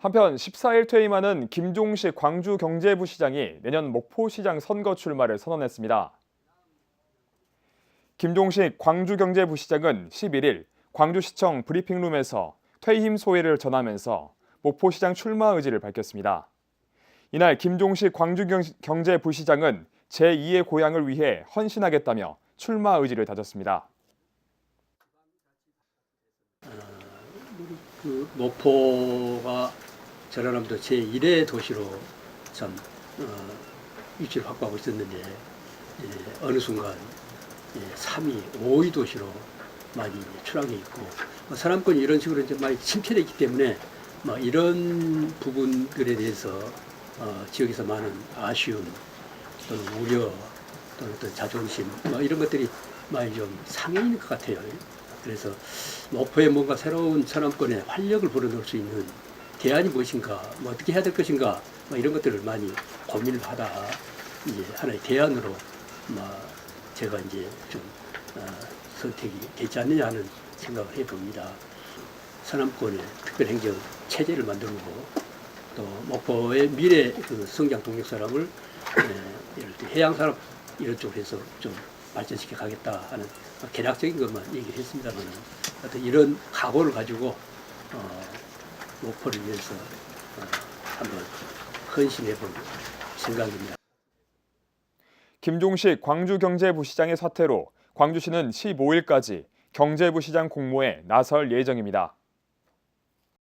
한편 14일 퇴임하는 김종식 광주경제부 시장이 내년 목포시장 선거 출마를 선언했습니다. 김종식 광주경제부 시장은 11일 광주시청 브리핑룸에서 퇴임 소회를 전하면서 목포시장 출마 의지를 밝혔습니다. 이날 김종식 광주경제부 시장은 제2의 고향을 위해 헌신하겠다며 출마 의지를 다졌습니다. 그 목포가 전라남도 제1의 도시로 참 어, 위치를 확보하고 있었는데 예, 어느 순간 예, 3위, 5위 도시로 많이 추락해 있고 뭐 사람권이 이런 식으로 이제 많이 침체되기 때문에 뭐 이런 부분들에 대해서 어, 지역에서 많은 아쉬움 또는 우려 또는 어떤 자존심 뭐 이런 것들이 많이 좀 상해 있는 것 같아요. 그래서 목포에 뭔가 새로운 산업권에 활력을 불어넣을 수 있는 대안이 무엇인가, 뭐 어떻게 해야 될 것인가, 뭐 이런 것들을 많이 고민을 하다 이제 하나의 대안으로 뭐 제가 이제 좀 어, 선택이 되지 않느냐 하는 생각을 해봅니다. 산업권의 특별행정 체제를 만들고 또 목포의 미래 그 성장 동력 사람을 에, 예를 들어 해양 산업 이런 쪽으로 해서 좀 발전시켜 가겠다 하는 개략적인 것만 얘기를 했습니다만 어떤 이런 각오를 가지고 어, 목포를 위해서 어, 한번 헌신해 볼 생각입니다. 김종식 광주경제부 시장의 사퇴로 광주시는 15일까지 경제부 시장 공모에 나설 예정입니다.